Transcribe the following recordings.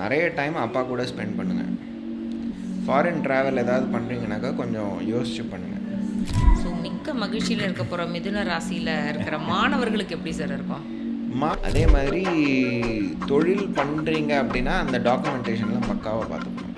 நிறைய டைம் அப்பா கூட ஸ்பெண்ட் பண்ணுங்கள் ஃபாரின் ட்ராவல் ஏதாவது பண்ணுறீங்கனாக்கா கொஞ்சம் யோசிச்சு பண்ணுங்கள் ஸோ மிக்க மகிழ்ச்சியில் இருக்க போகிற மிதுன ராசியில் இருக்கிற மாணவர்களுக்கு எப்படி சார் இருக்கும்? மா அதே மாதிரி தொழில் பண்ணுறீங்க அப்படின்னா அந்த டாக்குமெண்டேஷன்லாம் பக்காவாக பார்த்துக்கணும்.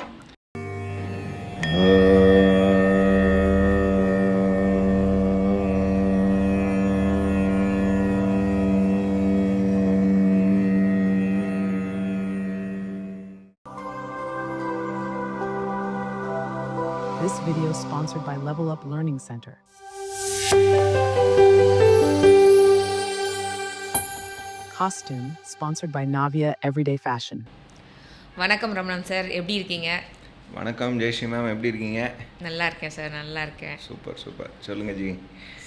Video sponsored by Level Up Learning Center. Costume sponsored by Navia Everyday Fashion. வணக்கம் ரமணன் சார் எப்படி இருக்கீங்க? வணக்கம் ஜெய்ஸ்ரீ மேம் எப்படி இருக்கீங்க? நல்லா இருக்கேன் சார் நல்லா இருக்கேன். Super super. சொல்லுங்கள் ஜி.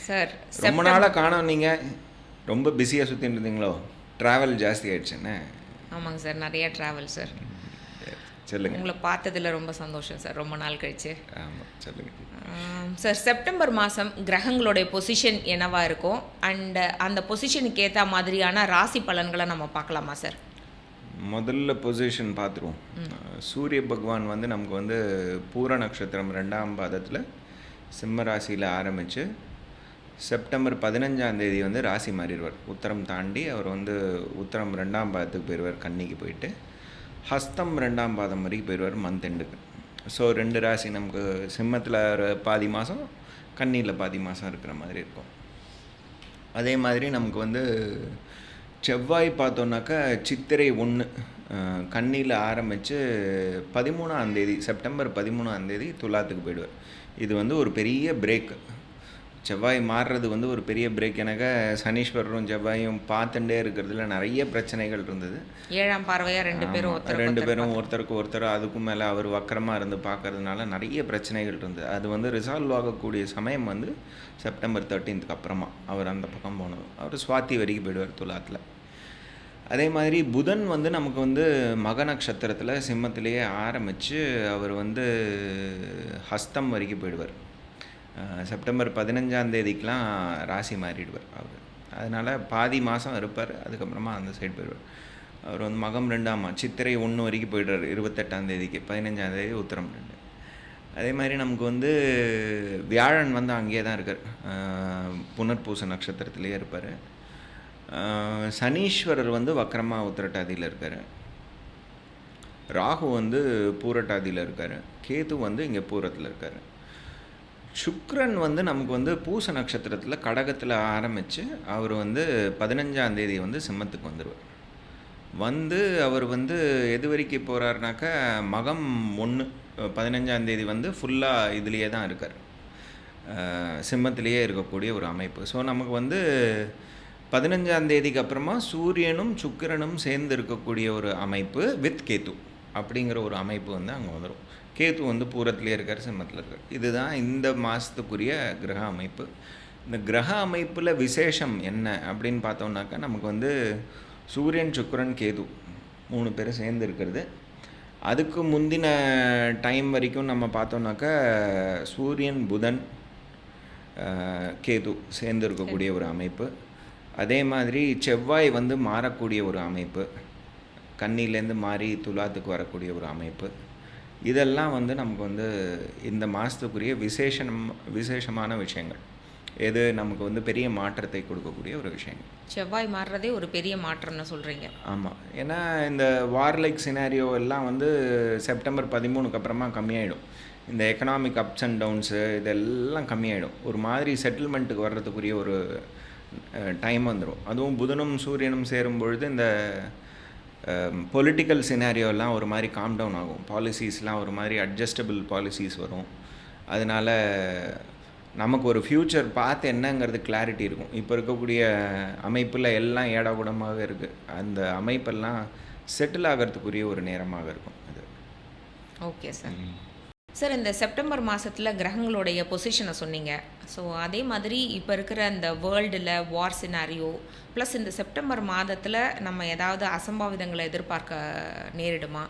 சார் ரொம்ப நாளாக காணோம் நீங்கள் ரொம்ப பிஸியாக சுற்றிட்டு இருந்தீங்களோ? ட்ராவல் ஜாஸ்தி ஆயிடுச்சுன்னு ஆமாங்க சார் நிறைய ட்ராவல் சார். சொல்லுங்கள் உங்களை பார்த்ததில் ரொம்ப சந்தோஷம் சார். ரொம்ப நாள் கழிச்சு. ஆமாம் சொல்லுங்கள் சார் செப்டம்பர் மாதம் கிரகங்களுடைய பொசிஷன் என்னவா இருக்கும் அண்ட் அந்த பொசிஷனுக்கு ஏற்ற மாதிரியான ராசி பலன்களை நம்ம பார்க்கலாமா சார்? முதல்ல பொசிஷன் பார்த்துருவோம். சூரிய பகவான் வந்து நமக்கு வந்து பூர நட்சத்திரம் ரெண்டாம் பாதத்தில் சிம்ம ராசியில் ஆரம்பித்து செப்டம்பர் பதினஞ்சாம் தேதி வந்து ராசி மாறிடுவார். உத்தரம் தாண்டி அவர் வந்து உத்தரம் ரெண்டாம் பாதத்துக்கு போயிடுவார் கன்னிக்கு போயிட்டு. ஹஸ்தம் ரெண்டாம் பாதம் வரைக்கும் போயிடுவார் மந்த் எண்டுக்கு ஸோ ரெண்டு ராசி நமக்கு சிம்மத்தில் பாதி மாதம் கண்ணியில் பாதி மாதம் இருக்கிற மாதிரி இருக்கும். அதே மாதிரி நமக்கு வந்து செவ்வாய் பார்த்தோன்னாக்கா சித்திரை ஒன்று கண்ணியில் ஆரம்பித்து பதிமூணாம் தேதி செப்டம்பர் பதிமூணாம் தேதி துலாத்துக்கு போயிடுவார். இது வந்து ஒரு பெரிய பிரேக் செவ்வாய் மாறுறது வந்து ஒரு பெரிய பிரேக் எனக்கு சனீஸ்வரரும் செவ்வாயும் பார்த்துட்டே இருக்கிறதுல நிறைய பிரச்சனைகள் இருந்தது. ஏழாம் பார்வையாக ரெண்டு பேரும் ரெண்டு பேரும் ஒருத்தருக்கு ஒருத்தர் அதுக்கும் மேலே அவர் வக்கரமாக இருந்து பார்க்கறதுனால நிறைய பிரச்சனைகள் இருந்தது. அது வந்து ரிசால்வ் ஆகக்கூடிய சமயம் வந்து செப்டம்பர் தேர்ட்டீன்த்துக்கு அப்புறமா அவர் அந்த பக்கம் போனது. அவர் சுவாதி வரைக்கும் போயிடுவார் துலாத்தில். அதே மாதிரி புதன் வந்து நமக்கு வந்து மக நட்சத்திரத்தில் சிம்மத்திலேயே ஆரம்பித்து அவர் வந்து ஹஸ்தம் வரைக்கும் போயிடுவார். செப்டம்பர் பதினஞ்சாம் தேதிக்கெலாம் ராசி மாறிடுவார் அவர். அதனால் பாதி மாதம் இருப்பார் அதுக்கப்புறமா அந்த சைடு போயிடுவார். அவர் வந்து மகம் ரெண்டாம் சித்திரை ஒன்று வரைக்கும் போயிடுறாரு இருபத்தெட்டாம் தேதிக்கு பதினஞ்சாம் தேதி உத்தரம் ரெண்டு. அதே மாதிரி நமக்கு வந்து வியாழன் வந்து அங்கேயே தான் இருக்கார். புனர்பூச நட்சத்திரத்திலேயே இருப்பார். சனீஸ்வரர் வந்து வக்கரமாக உத்திரட்டாதியில் இருக்கார். ராகு வந்து பூரட்டாதியில் இருக்கார். கேது வந்து இங்கே பூரத்தில் இருக்கார். சுக்ரன் வந்து நமக்கு வந்து பூச நட்சத்திரத்தில் கடகத்தில் ஆரம்பித்து அவர் வந்து பதினஞ்சாம் தேதி வந்து சிம்மத்துக்கு வந்துடுவார் வந்து அவர் வந்து எது வரைக்கும் போகிறாருனாக்கா மகம் ஒன்று பதினஞ்சாம் தேதி வந்து ஃபுல்லாக இதுலேயே தான் இருக்கார். சிம்மத்திலேயே இருக்கக்கூடிய ஒரு அமைப்பு. ஸோ நமக்கு வந்து பதினஞ்சாம் தேதிக்கு அப்புறமா சூரியனும் சுக்கிரனும் சேர்ந்து இருக்கக்கூடிய ஒரு அமைப்பு வித் கேத்து அப்படிங்கிற ஒரு அமைப்பு வந்து அங்கே வந்துடும் கேது வந்து பூரத்துலேயே இருக்கார் சிம்மத்தில் இருக்கார். இதுதான் இந்த மாதத்துக்குரிய கிரக அமைப்பு. இந்த கிரக அமைப்பில் விசேஷம் என்ன அப்படின்னு பார்த்தோம்னாக்கா நமக்கு வந்து சூரியன் சுக்கரன் கேது மூணு பேரும் சேர்ந்து இருக்கிறது. அதுக்கு முந்தின டைம் வரைக்கும் நம்ம பார்த்தோம்னாக்கா சூரியன் புதன் கேது சேர்ந்து இருக்கக்கூடிய ஒரு அமைப்பு. அதே மாதிரி செவ்வாய் வந்து மாறக்கூடிய ஒரு அமைப்பு. கன்னிலேருந்து மாறி துலாத்துக்கு வரக்கூடிய ஒரு அமைப்பு. இதெல்லாம் வந்து நமக்கு வந்து இந்த மாதத்துக்குரிய விசேஷம் விசேஷமான விஷயங்கள். எது நமக்கு வந்து பெரிய மாற்றத்தை கொடுக்கக்கூடிய ஒரு விஷயங்கள். செவ்வாய் மாறுறதே ஒரு பெரிய மாற்றம்னு சொல்கிறீங்க ஆமாம் ஏன்னா இந்த வார்லைக் சினாரியோ எல்லாம் வந்து செப்டம்பர் பதிமூணுக்கு அப்புறமா கம்மியாயிடும். இந்த எக்கனாமிக் அப்ஸ் அண்ட் டவுன்ஸு இதெல்லாம் கம்மியாயிடும். ஒரு மாதிரி செட்டில்மெண்ட்டுக்கு வர்றதுக்குரிய ஒரு டைம் வந்துடும் அதுவும் புதனும் சூரியனும் சேரும் பொழுது இந்த பொலிட்டிக்கல் சினாரியோலாம் ஒரு மாதிரி காம் டவுன் ஆகும். பாலிசிஸ்லாம் ஒரு மாதிரி அட்ஜஸ்டபிள் பாலிசிஸ் வரும். அதனால் நமக்கு ஒரு ஃப்யூச்சர் பார்த்து என்னங்கிறது கிளாரிட்டி இருக்கும். இப்போ இருக்கக்கூடிய அமைப்பில் எல்லாம் ஏடாகுடமாக இருக்குது அந்த அமைப்பெல்லாம் செட்டில் ஆகிறதுக்குரிய ஒரு நேரமாக இருக்கும் அது. ஓகே சார் சார் இந்த செப்டம்பர் மாதத்தில் கிரகங்களுடைய பொசிஷனை சொன்னீங்க. ஸோ அதே மாதிரி இப்போ இருக்கிற இந்த வேர்ல்டில் வார் சினாரியோ ப்ளஸ் இந்த செப்டம்பர் மாதத்தில் நம்ம ஏதாவது அசம்பாவிதங்களை எதிர்பார்க்க நேரிடுமா?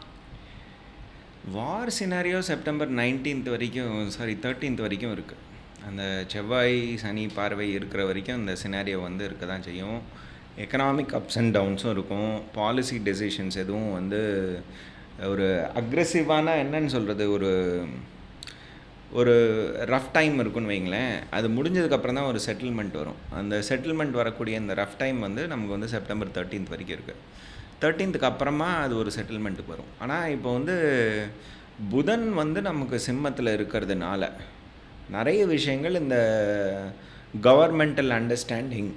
வார் சினாரியோ செப்டம்பர் நைன்டீன்த் வரைக்கும் சாரி தேர்ட்டீன்த் வரைக்கும் இருக்குது அந்த செவ்வாய் சனி பார்வை இருக்கிற வரைக்கும் இந்த சினாரியோ வந்து இருக்க தான் செய்யும். எக்கனாமிக் அப்ஸ் அண்ட் டவுன்ஸும் இருக்கும். பாலிசி டெசிஷன்ஸ் எதுவும் வந்து ஒரு அக்ரெசிவான என்னன்னு சொல்கிறது ஒரு ஒரு ரஃப் டைம் இருக்குன்னு வைங்களேன். அது முடிஞ்சதுக்கப்புறம் தான் ஒரு செட்டில்மெண்ட் வரும். அந்த செட்டில்மெண்ட் வரக்கூடிய இந்த ரஃப் டைம் வந்து நமக்கு வந்து செப்டம்பர் தேர்ட்டீன்த் வரைக்கும் இருக்குது தேர்ட்டீன்த்துக்கு அப்புறமா அது ஒரு செட்டில்மெண்ட்டுக்கு வரும். ஆனால் இப்போ வந்து புதன் வந்து நமக்கு சிம்மத்தில் இருக்கிறதுனால நிறைய விஷயங்கள் இந்த governmental understanding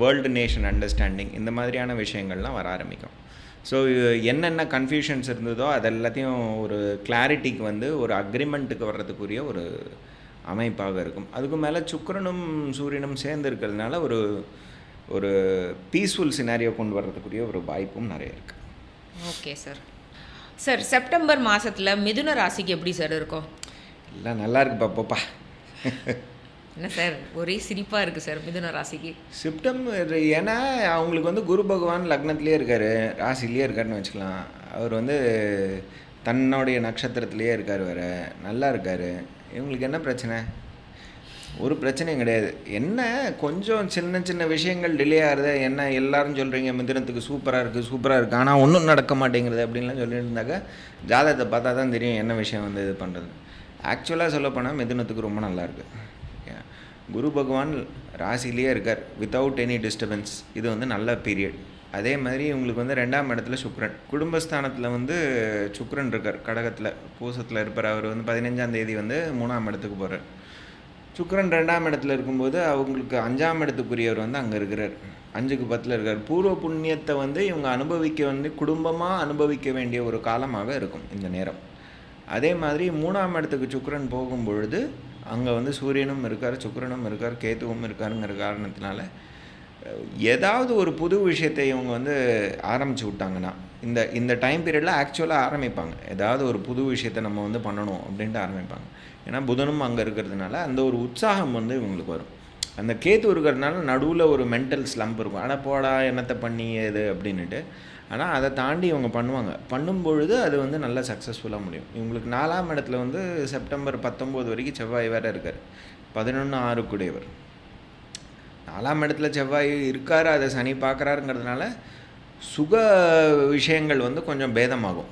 world nation understanding இந்த மாதிரியான விஷயங்கள்லாம் வர ஆரம்பிக்கும். ஸோ என்னென்ன கன்ஃபியூஷன்ஸ் இருந்ததோ அது எல்லாத்தையும் ஒரு கிளாரிட்டிக்கு வந்து ஒரு அக்ரிமெண்ட்டுக்கு வர்றதுக்குரிய ஒரு அமைப்பாக இருக்கும். அதுக்கு மேலே சுக்கிரனும் சூரியனும் சேர்ந்து இருக்கிறதுனால ஒரு ஒரு பீஸ்ஃபுல் சினாரியோ கொண்டு வர்றதுக்குரிய ஒரு வாய்ப்பும் நிறைய இருக்குது ஓகே சார் சார் செப்டம்பர் மாதத்தில் மிதுன ராசிக்கு எப்படி சார் இருக்கும்? எல்லாம் நல்லா இருக்குப்பா போப்பா என்ன சார் ஒரே சிரிப்பாக இருக்குது சார் மிதுன ராசிக்கு. செப்டம்பர் ஏன்னா அவங்களுக்கு வந்து குரு பகவான் லக்னத்துலேயே இருக்கார் ராசிலேயே இருக்காருன்னு வச்சுக்கலாம். அவர் வந்து தன்னுடைய நட்சத்திரத்திலேயே இருக்கார் வேறு நல்லா இருக்கார். இவங்களுக்கு என்ன பிரச்சனை? ஒரு பிரச்சனையும் கிடையாது. என்ன கொஞ்சம் சின்ன சின்ன விஷயங்கள் டிலே ஆகுது என்ன எல்லாரும் சொல்கிறீங்க மிதினத்துக்கு சூப்பராக இருக்குது சூப்பராக இருக்குது ஆனால் ஒன்றும் நடக்க மாட்டேங்கிறது அப்படின்லாம் சொல்லிட்டு இருந்தாக்கா ஜாதகத்தை பார்த்தா தான் தெரியும் என்ன விஷயம் வந்து இது பண்ணுறது ஆக்சுவலாக சொல்லப்போனால் மிதினத்துக்கு ரொம்ப நல்லாயிருக்கு குரு பகவான் ராசிலேயே இருக்கார் வித்தவுட் எனி டிஸ்டர்பன்ஸ் இது வந்து நல்ல பீரியட் அதே மாதிரி உங்களுக்கு வந்து ரெண்டாம் இடத்துல சுக்ரன் குடும்பஸ்தானத்தில் வந்து சுக்ரன் இருக்கார் கடகத்தில் பூசத்தில் இருப்பார். அவர் வந்து பதினஞ்சாம் தேதி வந்து மூணாம் இடத்துக்கு போகிறார் சுக்ரன் ரெண்டாம் இடத்துல இருக்கும்போது அவங்களுக்கு அஞ்சாம் இடத்துக்குரியவர் வந்து அங்கே இருக்கிறார். அஞ்சுக்கு பத்தில் இருக்கார். பூர்வ புண்ணியத்தை வந்து இவங்க அனுபவிக்க வந்து குடும்பமாக அனுபவிக்க வேண்டிய ஒரு காலமாக இருக்கும் இந்த நேரம். அதே மாதிரி மூணாம் இடத்துக்கு சுக்ரன் போகும் பொழுது அங்கே வந்து சூரியனும் இருக்கார் சுக்கிரனும் இருக்கார் கேத்துவும் இருக்காருங்கிற காரணத்தினால ஏதாவது ஒரு புது விஷயத்தை இவங்க வந்து ஆரம்பிச்சு விட்டாங்கன்னா இந்த இந்த டைம் பீரியடில் ஆக்சுவலாக ஆரம்பிப்பாங்க. ஏதாவது ஒரு புது விஷயத்தை நம்ம வந்து பண்ணணும் அப்படின்ட்டு ஆரம்பிப்பாங்க. ஏன்னா புதனும் அங்கே இருக்கிறதுனால அந்த ஒரு உற்சாகம் வந்து இவங்களுக்கு வரும். அந்த கேத்து இருக்கிறதுனால நடுவில் ஒரு மென்டல் ஸ்லம்ப் இருக்கும். ஆனால் போடா என்னத்தை பண்ணி எது அப்படின்னுட்டு ஆனால் அதை தாண்டி இவங்க பண்ணுவாங்க. பண்ணும் பொழுது அது வந்து நல்லா சக்ஸஸ்ஃபுல்லாக முடியும். இவங்களுக்கு நாலாம் இடத்துல வந்து செப்டம்பர் பத்தொம்போது வரைக்கும் செவ்வாய் வேறு இருக்கார். பதினொன்று ஆறு கூடியவர் நாலாம் இடத்துல செவ்வாய் இருக்கார் அதை சனி பார்க்குறாருங்கிறதுனால சுக விஷயங்கள் வந்து கொஞ்சம் பேதமாகும்.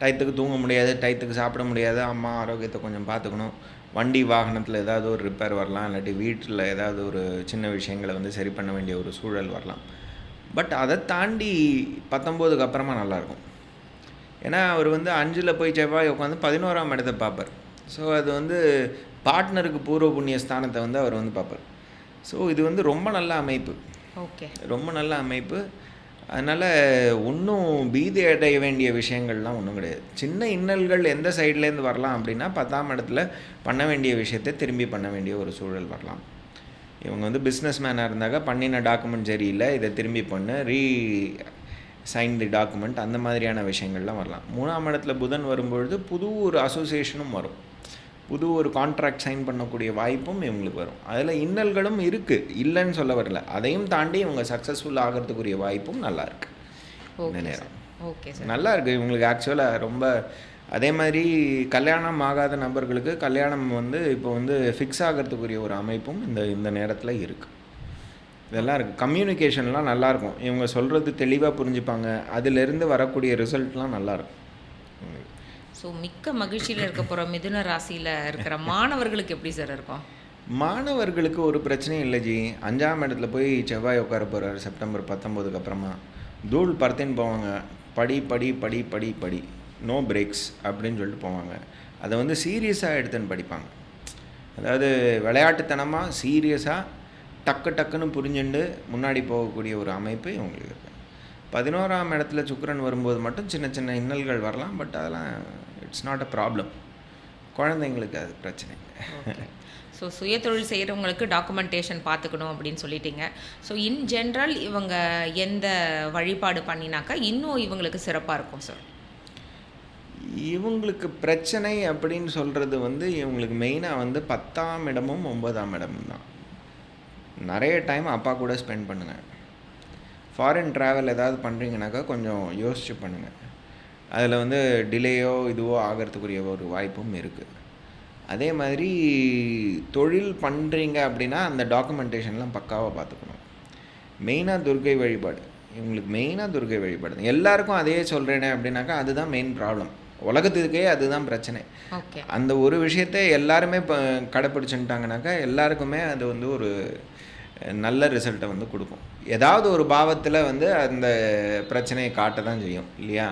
டயத்துக்கு தூங்க முடியாது டயத்துக்கு சாப்பிட முடியாது அம்மா ஆரோக்கியத்தை கொஞ்சம் பார்த்துக்கணும். வண்டி வாகனத்தில் ஏதாவது ஒரு ரிப்பேர் வரலாம் இல்லாட்டி வீட்டில் ஏதாவது ஒரு சின்ன விஷயங்களை வந்து சரி பண்ண வேண்டிய ஒரு சூழல் வரலாம். பட் அதை தாண்டி பத்தொம்போதுக்கு அப்புறமா நல்லாயிருக்கும். ஏன்னா அவர் வந்து அஞ்சில் போய் செவ்வாய் உட்காந்து பதினோராம் இடத்தை பார்ப்பார். ஸோ அது வந்து பார்ட்னருக்கு பூர்வ புண்ணிய ஸ்தானத்தை வந்து அவர் வந்து பார்ப்பார். ஸோ இது வந்து ரொம்ப நல்ல அமைப்பு. ஓகே. ரொம்ப நல்ல அமைப்பு. அதனால் ஒன்றும் பீதி அடைய வேண்டிய விஷயங்கள்லாம் ஒன்றும் கிடையாது. சின்ன இன்னல்கள் எந்த சைட்லேருந்து வரலாம் அப்படின்னா பத்தாம் இடத்துல பண்ண வேண்டிய விஷயத்தை திரும்பி பண்ண வேண்டிய ஒரு சூழல் வரலாம். இவங்க வந்து பிஸ்னஸ் மேனாக இருந்தாக்க பண்ணின டாக்குமெண்ட் சரியில்லை. இதை திரும்பி பண்ணு. ரீ சைன் தி டாக்குமெண்ட் அந்த மாதிரியான விஷயங்கள்லாம் வரலாம். மூணாம் இடத்துல புதன் வரும்பொழுது புது ஒரு அசோசியேஷனும் வரும். புது ஒரு கான்ட்ராக்ட் சைன் பண்ணக்கூடிய வாய்ப்பும் இவங்களுக்கு வரும். அதில் இன்னல்களும் இருக்குது இல்லைன்னு சொல்ல வரல. அதையும் தாண்டி இவங்க சக்ஸஸ்ஃபுல் ஆகிறதுக்குரிய வாய்ப்பும் நல்லா இருக்கு. இந்த ஓகே நேரம். ஓகே சார் நல்லா இருக்கு. இவங்களுக்கு ஆக்சுவலாக ரொம்ப அதே மாதிரி கல்யாணம் ஆகாத நபர்களுக்கு கல்யாணம் வந்து இப்போ வந்து ஃபிக்ஸ் ஆகிறதுக்குரிய ஒரு அமைப்பும் இந்த இந்த நேரத்தில் இருக்குது இதெல்லாம் இருக்குது கம்யூனிகேஷன்லாம் நல்லாயிருக்கும் இவங்க சொல்கிறது தெளிவாக புரிஞ்சுப்பாங்க. அதிலிருந்து வரக்கூடிய ரிசல்ட்லாம் நல்லாயிருக்கும் ஸோ மிக்க மகிழ்ச்சியில் இருக்க போகிற மிதுன ராசியில் இருக்கிற மாணவர்களுக்கு எப்படி சார் இருக்கும்? மாணவர்களுக்கு ஒரு பிரச்சனையும் இல்லை ஜி. அஞ்சாம் இடத்துல போய் செவ்வாய் உட்கார போகிறார் செப்டம்பர் பத்தொம்போதுக்கு அப்புறமா. தூள் பருத்தின்னு போவாங்க. படி படி படி படி படி. நோ பிரேக்ஸ் அப்படின்னு சொல்லிட்டு போவாங்க. அதை வந்து சீரியஸாக எடுத்துன்னு படிப்பாங்க. அதாவது விளையாட்டுத்தனமாக சீரியஸாக டக்கு டக்குன்னு புரிஞ்சுண்டு முன்னாடி போகக்கூடிய ஒரு அமைப்பு இவங்களுக்கு இருக்கு. பதினோராம் இடத்துல சுக்கரன் வரும்போது மட்டும் சின்ன சின்ன இன்னல்கள் வரலாம் பட் அதெல்லாம் இட்ஸ் நாட் அ ப்ராப்ளம் குழந்தைங்களுக்கு அது பிரச்சனை இல்லை. ஓகே ஸோ சுயதொழில் செய்கிறவங்களுக்கு டாக்குமெண்டேஷன் பார்த்துக்கணும் அப்படின்னு சொல்லிட்டீங்க. ஸோ இன் ஜென்ரல் இவங்க எந்த வழிபாடு பண்ணினாக்கா இன்னும் இவங்களுக்கு சிறப்பாக இருக்கும் சார் இவங்களுக்கு பிரச்சனை அப்படின்னு சொல்கிறது வந்து இவங்களுக்கு மெயினாக வந்து பத்தாம் இடமும் ஒன்பதாம் இடமும் தான். நிறைய டைம் அப்பா கூட ஸ்பெண்ட் பண்ணுங்கள் ஃபாரின் ட்ராவல் ஏதாவது பண்ணுறீங்கனாக்கா கொஞ்சம் யோசிச்சு பண்ணுங்கள் அதில் வந்து டிலேயோ இதுவோ ஆகிறதுக்குரிய ஒரு வாய்ப்பும் இருக்குது அதே மாதிரி தொழில் பண்ணுறீங்க அப்படின்னா அந்த டாக்குமெண்டேஷன்லாம் பக்காவாக பார்த்துக்கணும் மெயினாக துர்க்கை வழிபாடு. இவங்களுக்கு மெயினாக துர்கை வழிபாடு. எல்லாருக்கும் அதே சொல்கிறேனே அப்படின்னாக்கா அதுதான் மெயின் ப்ராப்ளம் உலகத்துக்கே அதுதான் பிரச்சனை. அந்த ஒரு விஷயத்தை எல்லாருமே இப்போ கடைப்பிடிச்சுட்டாங்கனாக்கா எல்லாருக்குமே அது வந்து ஒரு நல்ல ரிசல்ட்டை வந்து கொடுக்கும். ஏதாவது ஒரு பாவத்தில் வந்து அந்த பிரச்சனையை காட்ட தான் செய்யும் இல்லையா?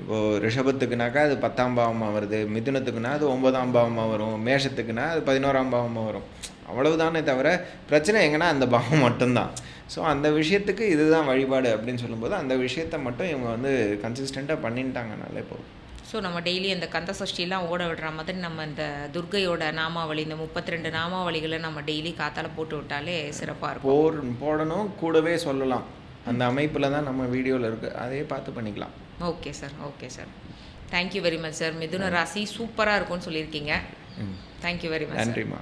இப்போது ரிஷபத்துக்குனாக்கா அது பத்தாம் பாவமாக வருது மிதுனத்துக்குனா அது ஒன்பதாம் பாவமாக வரும் மேஷத்துக்குனா அது பதினோராம் பாவமாக வரும். அவ்வளவுதானே தவிர பிரச்சனை எங்கன்னா அந்த பாவம் மட்டும்தான். ஸோ அந்த விஷயத்துக்கு இதுதான் வழிபாடு அப்படின்னு சொல்லும்போது அந்த விஷயத்த மட்டும் இவங்க வந்து கன்சிஸ்டண்ட்டாக பண்ணிட்டாங்கனாலே போதும். ஸோ நம்ம டெய்லி அந்த கந்த சஷ்டிலாம் ஓட விடுற மாதிரி நம்ம இந்த துர்கையோட நாமாவளி இந்த முப்பத்தி ரெண்டு நாமாவளிகளை நம்ம டெய்லி காத்தால போட்டு விட்டாலே சிறப்பாக இருக்கும். போர் போடணும். கூடவே சொல்லலாம். அந்த அமைப்பில் தான் நம்ம வீடியோவில் இருக்குது அதையே பார்த்து பண்ணிக்கலாம். Okay sir okay sir thank you very much sir மிதுன ராசி சூப்பராக இருக்கும்னு சொல்லியிருக்கீங்க. ம். தேங்க்யூ வெரி மச் நன்றிம்மா.